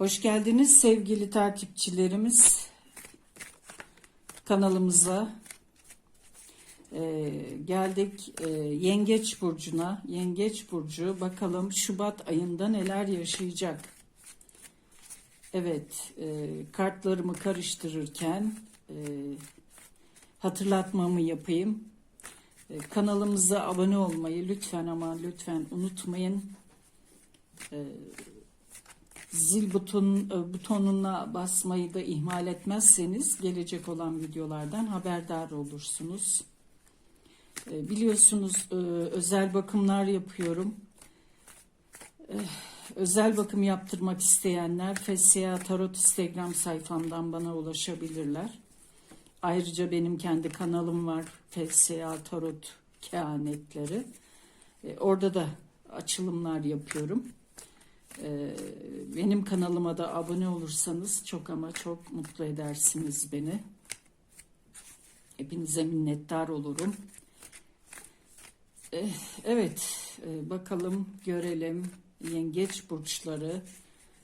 Hoş geldiniz sevgili takipçilerimiz kanalımıza. Ee, geldik e, Yengeç Burcu'na. Yengeç Burcu bakalım Şubat ayında neler yaşayacak. Evet e, kartlarımı karıştırırken e, hatırlatmamı yapayım. E, kanalımıza abone olmayı lütfen ama lütfen unutmayın. E, zil buton, e, butonuna basmayı da ihmal etmezseniz gelecek olan videolardan haberdar olursunuz. E, Biliyorsunuz e, özel bakımlar yapıyorum. Özel bakım yaptırmak isteyenler FSA Tarot Instagram sayfamdan bana ulaşabilirler. Ayrıca benim kendi kanalım var FSA Tarot Kehanetleri. Orada da açılımlar yapıyorum. Ee, benim kanalıma da abone olursanız çok ama çok mutlu edersiniz beni. Hepinize minnettar olurum. Eh, Evet, e, bakalım görelim yengeç burçları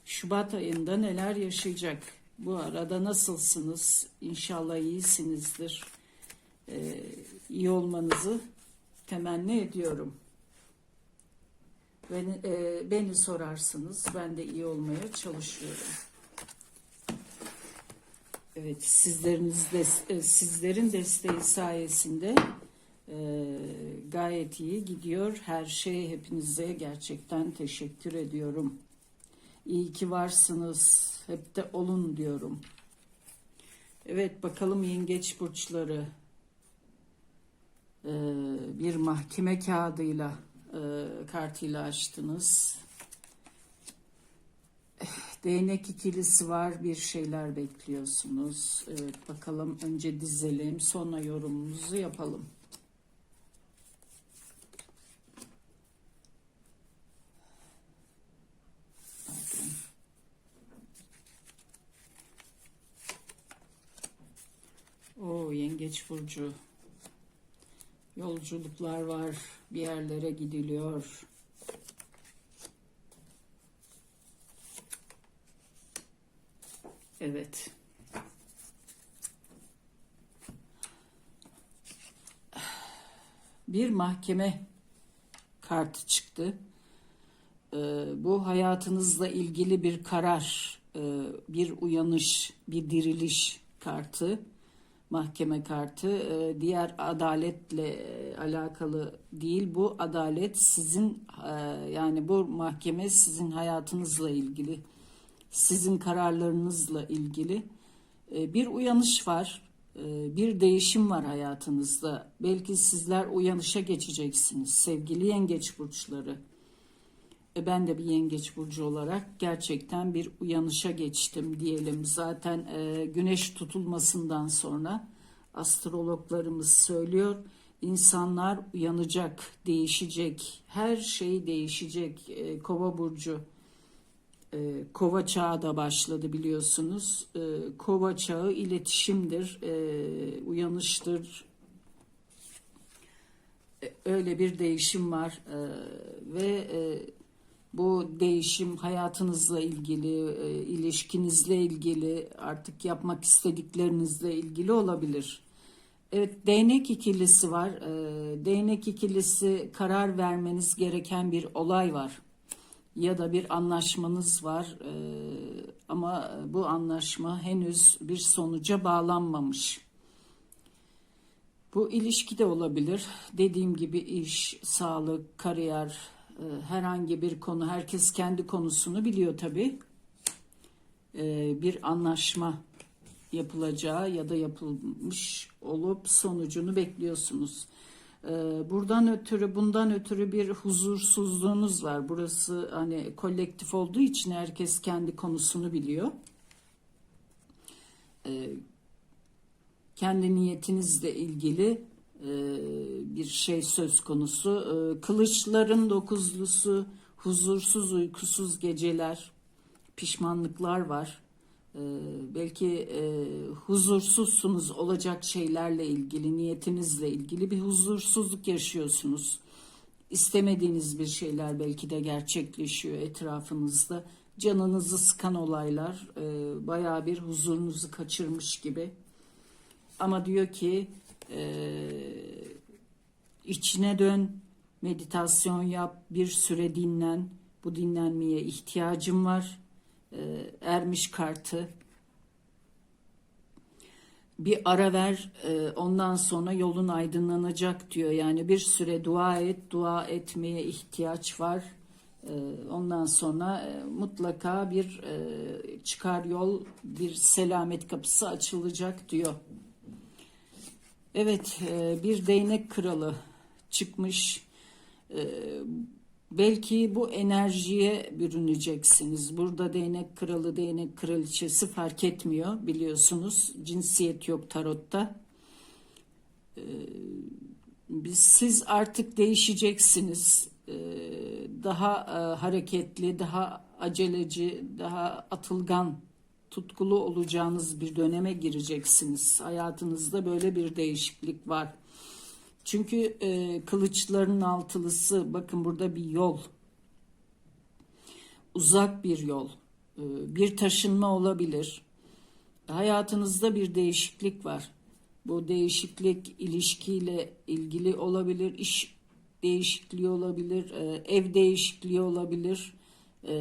Şubat ayında neler yaşayacak. Bu arada nasılsınız? İnşallah iyisinizdir. Ee, iyi olmanızı temenni ediyorum. Beni, e, beni sorarsınız. Ben de iyi olmaya çalışıyorum. Evet, sizleriniz de, e, sizlerin desteği sayesinde e, gayet iyi gidiyor. Her şey hepinize gerçekten teşekkür ediyorum. İyi ki varsınız. Hep de olun diyorum. Evet, bakalım yengeç burçları. E, bir mahkeme kağıdıyla kartıyla açtınız. Değnek ikilisi var. Bir şeyler bekliyorsunuz. Evet bakalım önce dizelim sonra yorumumuzu yapalım. Oo yengeç burcu. Yolculuklar var. Bir yerlere gidiliyor. Evet. Bir mahkeme kartı çıktı. Ee, bu hayatınızla ilgili bir karar, e, bir uyanış, bir diriliş kartı mahkeme kartı e, diğer adaletle e, alakalı değil. Bu adalet sizin e, yani bu mahkeme sizin hayatınızla ilgili sizin kararlarınızla ilgili bir uyanış var bir değişim var hayatınızda. Belki sizler uyanışa geçeceksiniz sevgili yengeç burçları ben de bir yengeç burcu olarak gerçekten bir uyanışa geçtim diyelim. Zaten e, güneş tutulmasından sonra astrologlarımız söylüyor. insanlar uyanacak, değişecek, her şey değişecek. E, Kova burcu, e, Kova çağı da başladı biliyorsunuz. E, Kova çağı iletişimdir, e, uyanıştır, e, öyle bir değişim var e, ve e, bu değişim hayatınızla ilgili, e, ilişkinizle ilgili, artık yapmak istediklerinizle ilgili olabilir. Evet, değnek ikilisi var. E, değnek ikilisi karar vermeniz gereken bir olay var. Ya da bir anlaşmanız var e, ama bu anlaşma henüz bir sonuca bağlanmamış. Bu ilişki de olabilir. Dediğim gibi iş, sağlık, kariyer, herhangi bir konu, herkes kendi konusunu biliyor tabii. E, bir anlaşma yapılacağı ya da yapılmış olup sonucunu bekliyorsunuz. E, buradan ötürü, bundan ötürü bir huzursuzluğunuz var. Burası hani kolektif olduğu için herkes kendi konusunu biliyor. Kendi niyetinizle ilgili e, bir şey söz konusu. E, kılıçların dokuzlusu, huzursuz, uykusuz geceler, pişmanlıklar var. E, belki huzursuzsunuz olacak şeylerle ilgili, niyetinizle ilgili bir huzursuzluk yaşıyorsunuz. İstemediğiniz bir şeyler belki de gerçekleşiyor etrafınızda. canınızı sıkan olaylar, e, bayağı bir huzurunuzu kaçırmış gibi. Ama diyor ki e, içine dön, meditasyon yap, bir süre dinlen. Bu dinlenmeye ihtiyacım var. E, ermiş kartı. Bir ara ver, e, ondan sonra yolun aydınlanacak diyor. Yani bir süre dua et, dua etmeye ihtiyaç var. E, ondan sonra e, mutlaka bir e, çıkar yol, bir selamet kapısı açılacak diyor. Evet, e, bir değnek kralı çıkmış. E, belki bu enerjiye bürüneceksiniz. Burada değnek kralı, değnek kraliçesi fark etmiyor biliyorsunuz. Cinsiyet yok tarotta. E, siz artık değişeceksiniz. Daha hareketli, daha aceleci, daha atılgan tutkulu olacağınız bir döneme gireceksiniz. Hayatınızda böyle bir değişiklik var. Çünkü e, kılıçların altılısı bakın burada bir yol. Uzak bir yol. E, bir taşınma olabilir. Hayatınızda bir değişiklik var. Bu değişiklik ilişkiyle ilgili olabilir, iş değişikliği olabilir, e, ev değişikliği olabilir e,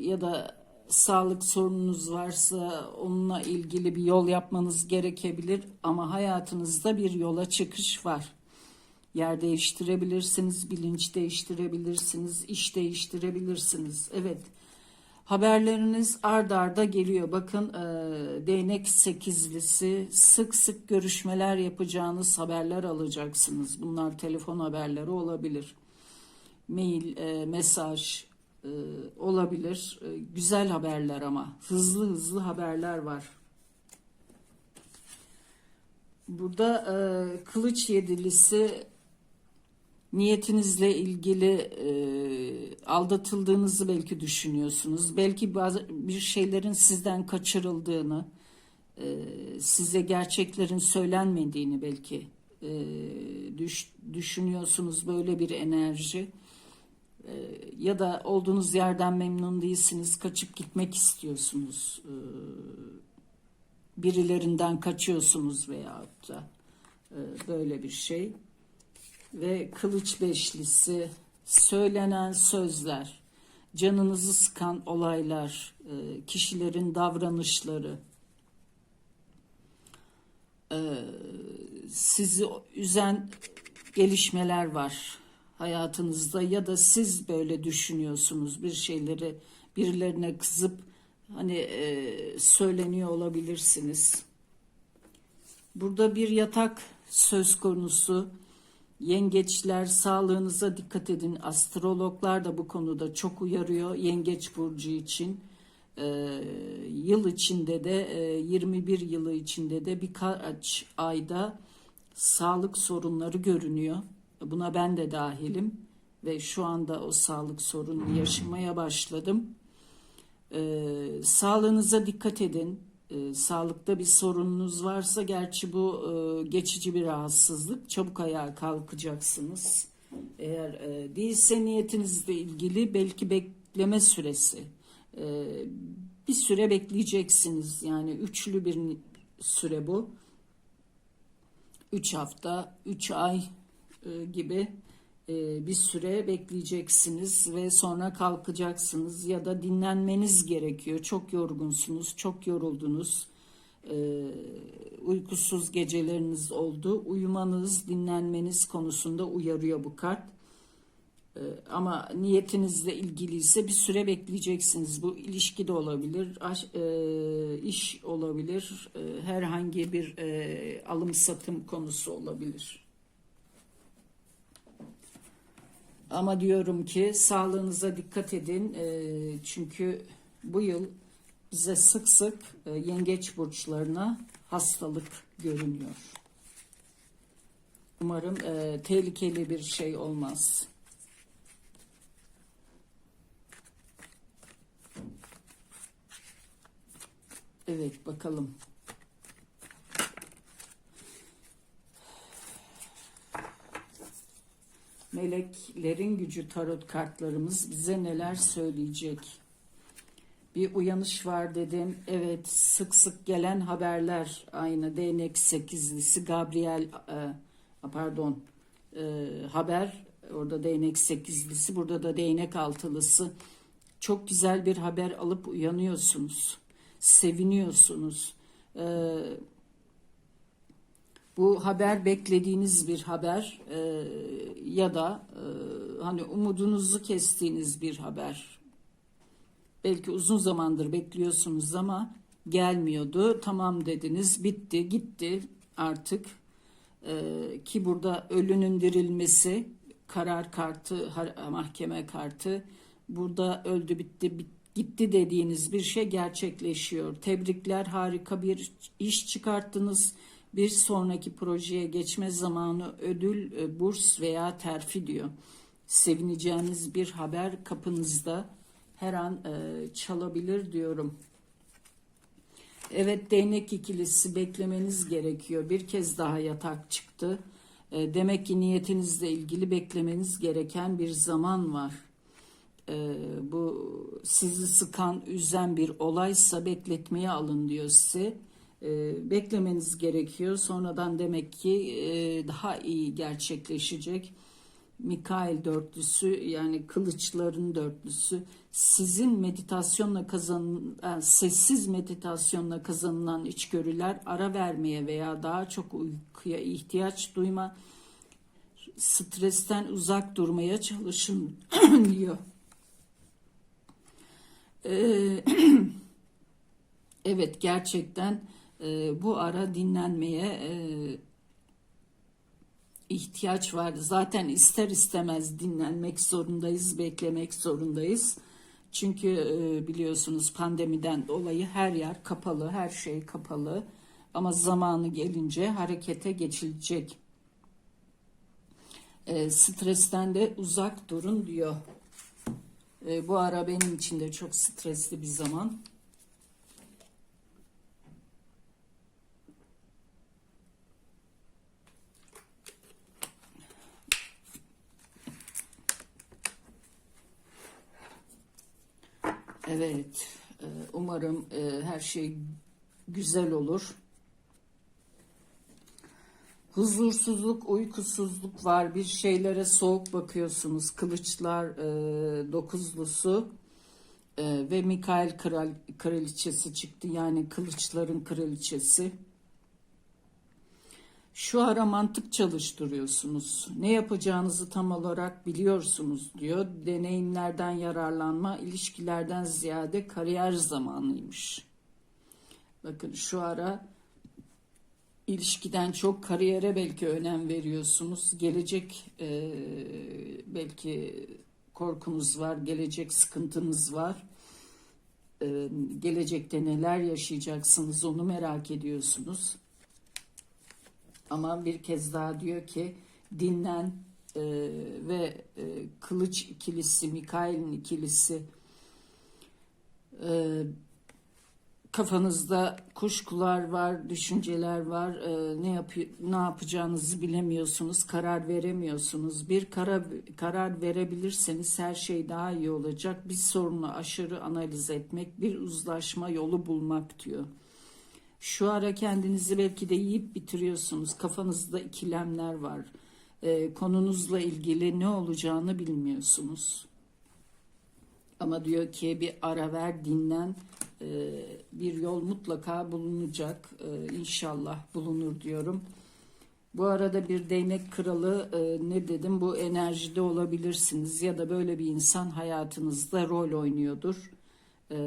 ya da sağlık sorununuz varsa onunla ilgili bir yol yapmanız gerekebilir ama hayatınızda bir yola çıkış var. Yer değiştirebilirsiniz, bilinç değiştirebilirsiniz, iş değiştirebilirsiniz. Evet. Haberleriniz ard arda geliyor. Bakın e, değnek sekizlisi sık sık görüşmeler yapacağınız haberler alacaksınız. Bunlar telefon haberleri olabilir. Mail, e, mesaj, e, olabilir. E, güzel haberler ama hızlı hızlı haberler var. Burada e, kılıç yedilisi niyetinizle ilgili e, aldatıldığınızı belki düşünüyorsunuz. Belki bazı bir şeylerin sizden kaçırıldığını, e, size gerçeklerin söylenmediğini belki e, düş, düşünüyorsunuz böyle bir enerji. Ee, ya da olduğunuz yerden memnun değilsiniz, kaçıp gitmek istiyorsunuz. Ee, birilerinden kaçıyorsunuz veyahut da e, böyle bir şey. Ve kılıç beşlisi, söylenen sözler, canınızı sıkan olaylar, e, kişilerin davranışları, e, sizi üzen gelişmeler var hayatınızda ya da siz böyle düşünüyorsunuz bir şeyleri birilerine kızıp hani e, söyleniyor olabilirsiniz. Burada bir yatak söz konusu. Yengeçler sağlığınıza dikkat edin. Astrologlar da bu konuda çok uyarıyor Yengeç burcu için. Ee, yıl içinde de e, 21 yılı içinde de birkaç ayda sağlık sorunları görünüyor. Buna ben de dahilim ve şu anda o sağlık sorununu yaşamaya başladım. Ee, sağlığınıza dikkat edin. Ee, sağlıkta bir sorununuz varsa gerçi bu e, geçici bir rahatsızlık. Çabuk ayağa kalkacaksınız. Eğer e, değilse niyetinizle ilgili belki bekleme süresi. E, bir süre bekleyeceksiniz. Yani üçlü bir süre bu. Üç hafta, üç ay gibi e, bir süre bekleyeceksiniz ve sonra kalkacaksınız ya da dinlenmeniz gerekiyor. Çok yorgunsunuz, çok yoruldunuz. E, uykusuz geceleriniz oldu. Uyumanız, dinlenmeniz konusunda uyarıyor bu kart. Ama niyetinizle ilgili ise bir süre bekleyeceksiniz. Bu ilişki de olabilir, iş olabilir, herhangi bir alım satım konusu olabilir. Ama diyorum ki sağlığınıza dikkat edin. E, çünkü bu yıl bize sık sık e, yengeç burçlarına hastalık görünüyor. Umarım e, tehlikeli bir şey olmaz. Evet bakalım. Meleklerin gücü tarot kartlarımız bize neler söyleyecek? Bir uyanış var dedim. Evet sık sık gelen haberler aynı değnek sekizlisi Gabriel e, pardon e, haber orada değnek sekizlisi burada da değnek altılısı çok güzel bir haber alıp uyanıyorsunuz seviniyorsunuz E, bu haber beklediğiniz bir haber e, ya da e, hani umudunuzu kestiğiniz bir haber belki uzun zamandır bekliyorsunuz ama gelmiyordu tamam dediniz bitti gitti artık Ee, ki burada ölünün dirilmesi karar kartı mahkeme kartı burada öldü bitti bit- gitti dediğiniz bir şey gerçekleşiyor. Tebrikler harika bir iş çıkarttınız. Bir sonraki projeye geçme zamanı ödül, e, burs veya terfi diyor. Sevineceğiniz bir haber kapınızda her an e, çalabilir diyorum. Evet değnek ikilisi beklemeniz gerekiyor. Bir kez daha yatak çıktı. E, demek ki niyetinizle ilgili beklemeniz gereken bir zaman var. Bu sizi sıkan, üzen bir olaysa bekletmeye alın diyor size. E, beklemeniz gerekiyor. Sonradan demek ki e, daha iyi gerçekleşecek. Mikail dörtlüsü yani kılıçların dörtlüsü sizin meditasyonla kazanılan yani sessiz meditasyonla kazanılan içgörüler ara vermeye veya daha çok uykuya ihtiyaç duyma stresten uzak durmaya çalışın diyor. Ee, evet gerçekten e, bu ara dinlenmeye e, ihtiyaç vardı. Zaten ister istemez dinlenmek zorundayız, beklemek zorundayız. Çünkü e, biliyorsunuz pandemiden dolayı her yer kapalı, her şey kapalı. Ama zamanı gelince harekete geçilecek. E, stresten de uzak durun diyor. E, bu ara benim için de çok stresli bir zaman. Evet, e, umarım e, her şey güzel olur. Huzursuzluk, uykusuzluk var. Bir şeylere soğuk bakıyorsunuz. Kılıçlar e, dokuzlusu e, ve Mikail kral, kraliçesi çıktı. Yani kılıçların kraliçesi. Şu ara mantık çalıştırıyorsunuz. Ne yapacağınızı tam olarak biliyorsunuz diyor. Deneyimlerden yararlanma, ilişkilerden ziyade kariyer zamanıymış. Bakın şu ara ilişkiden çok kariyere belki önem veriyorsunuz. Gelecek e, belki korkunuz var, gelecek sıkıntınız var. E, gelecekte neler yaşayacaksınız onu merak ediyorsunuz. Ama bir kez daha diyor ki dinlen e, ve e, kılıç ikilisi, Mikail'in ikilisi e, kafanızda kuşkular var, düşünceler var. E, ne yapı ne yapacağınızı bilemiyorsunuz, karar veremiyorsunuz. Bir karar karar verebilirseniz her şey daha iyi olacak. Bir sorunu aşırı analiz etmek, bir uzlaşma yolu bulmak diyor. Şu ara kendinizi belki de yiyip bitiriyorsunuz. Kafanızda ikilemler var. E, konunuzla ilgili ne olacağını bilmiyorsunuz. Ama diyor ki bir ara ver, dinlen. E, bir yol mutlaka bulunacak. E, inşallah bulunur diyorum. Bu arada bir değnek kralı e, ne dedim bu enerjide olabilirsiniz ya da böyle bir insan hayatınızda rol oynuyordur. E,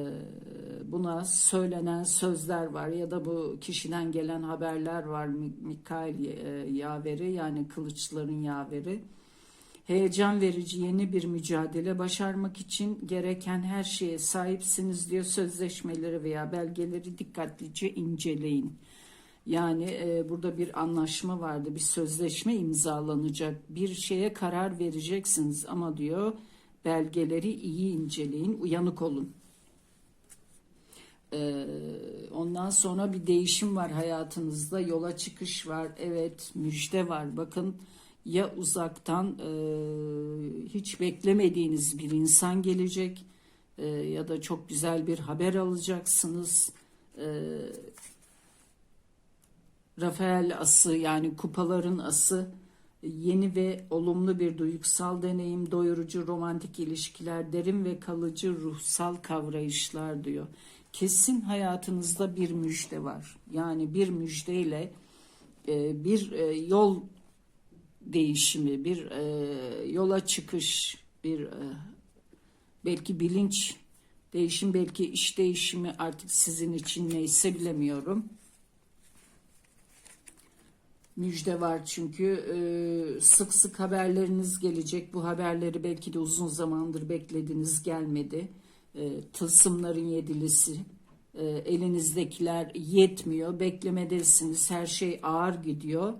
buna söylenen sözler var ya da bu kişiden gelen haberler var. Mikail e, yaveri yani kılıçların yaveri. Heyecan verici yeni bir mücadele başarmak için gereken her şeye sahipsiniz diyor. Sözleşmeleri veya belgeleri dikkatlice inceleyin. Yani e, burada bir anlaşma vardı, bir sözleşme imzalanacak, bir şeye karar vereceksiniz ama diyor belgeleri iyi inceleyin, uyanık olun. Ee, ondan sonra bir değişim var hayatınızda. Yola çıkış var. Evet müjde var. Bakın ya uzaktan e, hiç beklemediğiniz bir insan gelecek e, ya da çok güzel bir haber alacaksınız. E, Rafael ası yani kupaların ası yeni ve olumlu bir duygusal deneyim, doyurucu romantik ilişkiler, derin ve kalıcı ruhsal kavrayışlar diyor. Kesin hayatınızda bir müjde var. Yani bir müjdeyle e, bir e, yol değişimi, bir e, yola çıkış, bir e, belki bilinç değişim, belki iş değişimi artık sizin için neyse bilemiyorum. Müjde var çünkü e, sık sık haberleriniz gelecek. Bu haberleri belki de uzun zamandır beklediniz gelmedi. E, tılsımların yedilisi, e, elinizdekiler yetmiyor. Beklemedesiniz, her şey ağır gidiyor.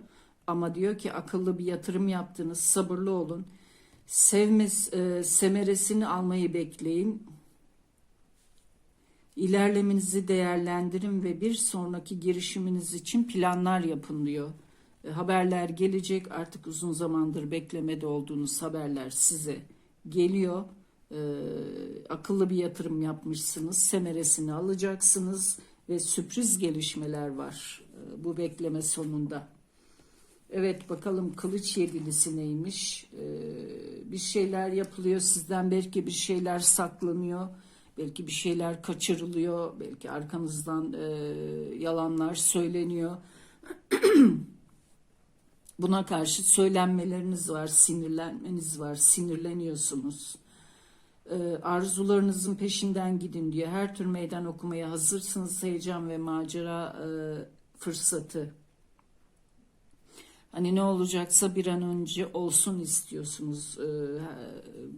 Ama diyor ki akıllı bir yatırım yaptınız, sabırlı olun. Sevmez, e, semeresini almayı bekleyin. İlerlemenizi değerlendirin ve bir sonraki girişiminiz için planlar yapın diyor. E, haberler gelecek artık uzun zamandır beklemede olduğunuz haberler size geliyor. E, akıllı bir yatırım yapmışsınız, semeresini alacaksınız ve sürpriz gelişmeler var e, bu bekleme sonunda. Evet bakalım kılıç yedilisi neymiş? Ee, bir şeyler yapılıyor sizden belki bir şeyler saklanıyor. Belki bir şeyler kaçırılıyor. Belki arkanızdan e, yalanlar söyleniyor. Buna karşı söylenmeleriniz var, sinirlenmeniz var, sinirleniyorsunuz. Ee, arzularınızın peşinden gidin diyor. Her tür meydan okumaya hazırsınız. Heyecan ve macera e, fırsatı. Hani ne olacaksa bir an önce olsun istiyorsunuz. Ee,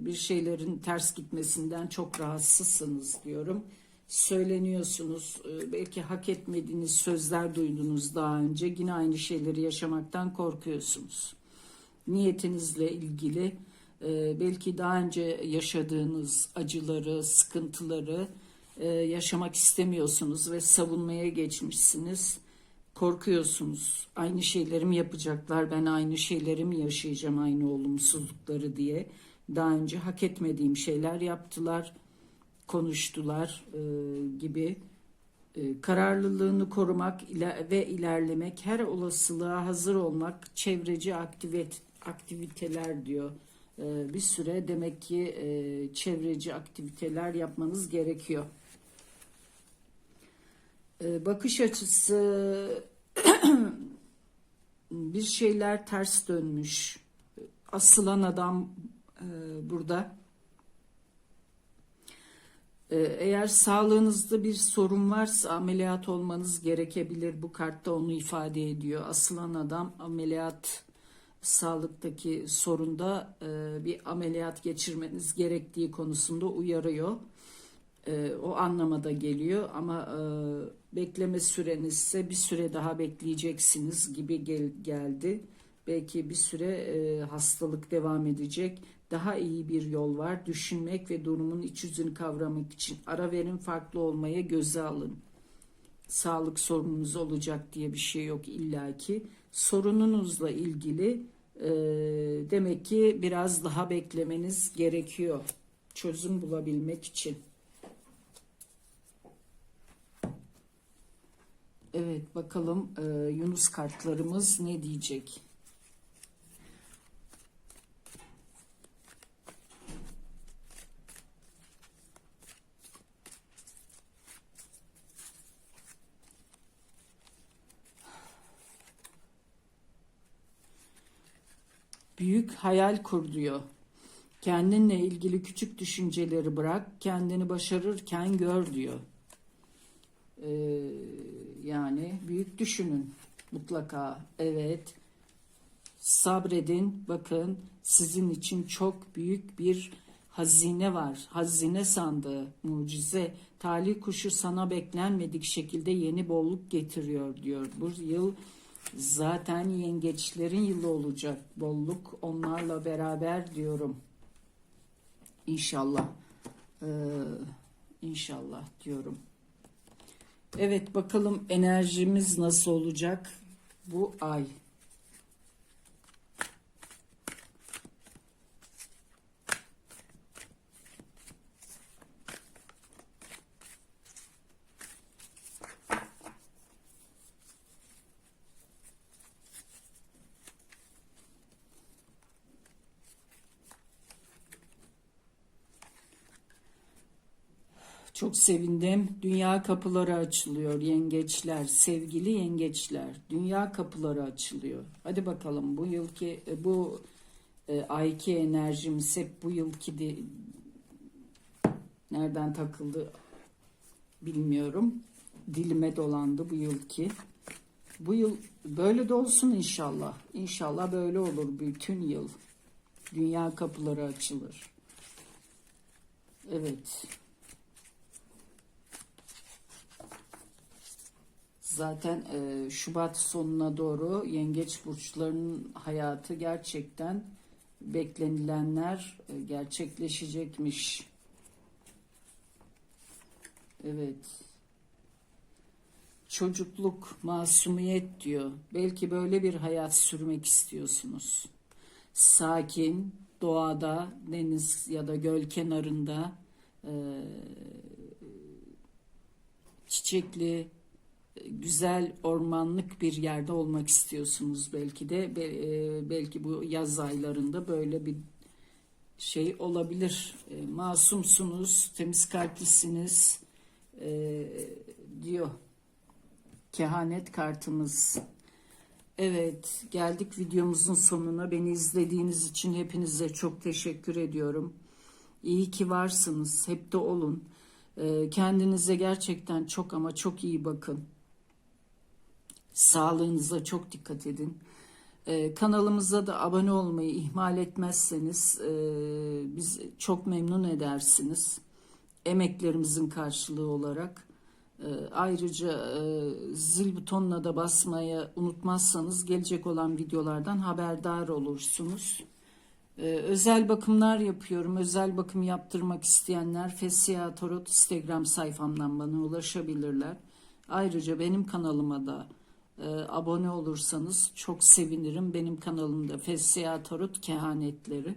bir şeylerin ters gitmesinden çok rahatsızsınız diyorum. Söyleniyorsunuz. Belki hak etmediğiniz sözler duydunuz daha önce. Yine aynı şeyleri yaşamaktan korkuyorsunuz. Niyetinizle ilgili e, belki daha önce yaşadığınız acıları, sıkıntıları e, yaşamak istemiyorsunuz ve savunmaya geçmişsiniz korkuyorsunuz. Aynı şeyleri mi yapacaklar? Ben aynı şeyleri mi yaşayacağım aynı olumsuzlukları diye. Daha önce hak etmediğim şeyler yaptılar, konuştular e, gibi. E, kararlılığını korumak ve ilerlemek, her olasılığa hazır olmak, çevreci aktivit aktiviteler diyor. E, bir süre demek ki e, çevreci aktiviteler yapmanız gerekiyor. Ee, bakış açısı bir şeyler ters dönmüş. Asılan adam e, burada. Eğer sağlığınızda bir sorun varsa ameliyat olmanız gerekebilir. Bu kartta onu ifade ediyor. Asılan adam ameliyat sağlıktaki sorunda e, bir ameliyat geçirmeniz gerektiği konusunda uyarıyor e, o anlamada geliyor ama e, bekleme sürenizse bir süre daha bekleyeceksiniz gibi gel, geldi. Belki bir süre e, hastalık devam edecek. Daha iyi bir yol var. Düşünmek ve durumun iç yüzünü kavramak için ara verin farklı olmaya göze alın. Sağlık sorununuz olacak diye bir şey yok illaki. Sorununuzla ilgili e, demek ki biraz daha beklemeniz gerekiyor çözüm bulabilmek için. Evet bakalım e, Yunus kartlarımız ne diyecek? Büyük hayal kur diyor. Kendinle ilgili küçük düşünceleri bırak, kendini başarırken gör diyor. Ee, yani büyük düşünün mutlaka. Evet. Sabredin. Bakın sizin için çok büyük bir hazine var. Hazine sandığı, mucize. Talih kuşu sana beklenmedik şekilde yeni bolluk getiriyor diyor. Bu yıl zaten yengeçlerin yılı olacak. Bolluk onlarla beraber diyorum. İnşallah. Ee, inşallah diyorum. Evet bakalım enerjimiz nasıl olacak bu ay. Çok sevindim. Dünya kapıları açılıyor yengeçler, sevgili yengeçler. Dünya kapıları açılıyor. Hadi bakalım bu yılki e, bu e, ayki enerjimiz hep bu yılki de nereden takıldı bilmiyorum. Dilime dolandı bu yılki. Bu yıl böyle de olsun inşallah. İnşallah böyle olur bütün yıl. Dünya kapıları açılır. Evet. Zaten e, Şubat sonuna doğru yengeç burçlarının hayatı gerçekten beklenilenler e, gerçekleşecekmiş. Evet. Çocukluk, masumiyet diyor. Belki böyle bir hayat sürmek istiyorsunuz. Sakin, doğada, deniz ya da göl kenarında e, çiçekli, güzel ormanlık bir yerde olmak istiyorsunuz belki de. E, belki bu yaz aylarında böyle bir şey olabilir. E, masumsunuz temiz kalplisiniz e, diyor kehanet kartımız. Evet geldik videomuzun sonuna. Beni izlediğiniz için hepinize çok teşekkür ediyorum. İyi ki varsınız hep de olun. Kendinize gerçekten çok ama çok iyi bakın Sağlığınıza çok dikkat edin. Ee, kanalımıza da abone olmayı ihmal etmezseniz e, biz çok memnun edersiniz. Emeklerimizin karşılığı olarak. E, ayrıca e, zil butonuna da basmayı unutmazsanız gelecek olan videolardan haberdar olursunuz. E, özel bakımlar yapıyorum. Özel bakım yaptırmak isteyenler Fesya Tarot Instagram sayfamdan bana ulaşabilirler. Ayrıca benim kanalıma da e, abone olursanız çok sevinirim. Benim kanalımda Fesya Tarot Kehanetleri.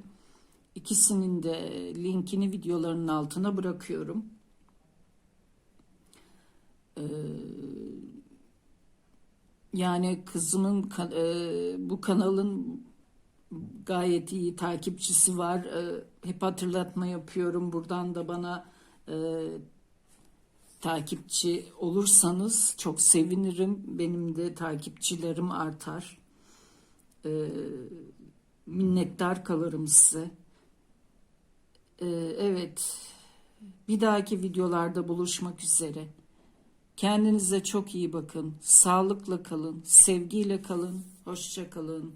İkisinin de linkini videoların altına bırakıyorum. E, yani kızımın e, bu kanalın gayet iyi takipçisi var. E, hep hatırlatma yapıyorum. Buradan da bana e, takipçi olursanız çok sevinirim. Benim de takipçilerim artar. Ee, minnettar kalırım size. Ee, evet. Bir dahaki videolarda buluşmak üzere. Kendinize çok iyi bakın. Sağlıkla kalın. Sevgiyle kalın. Hoşça kalın.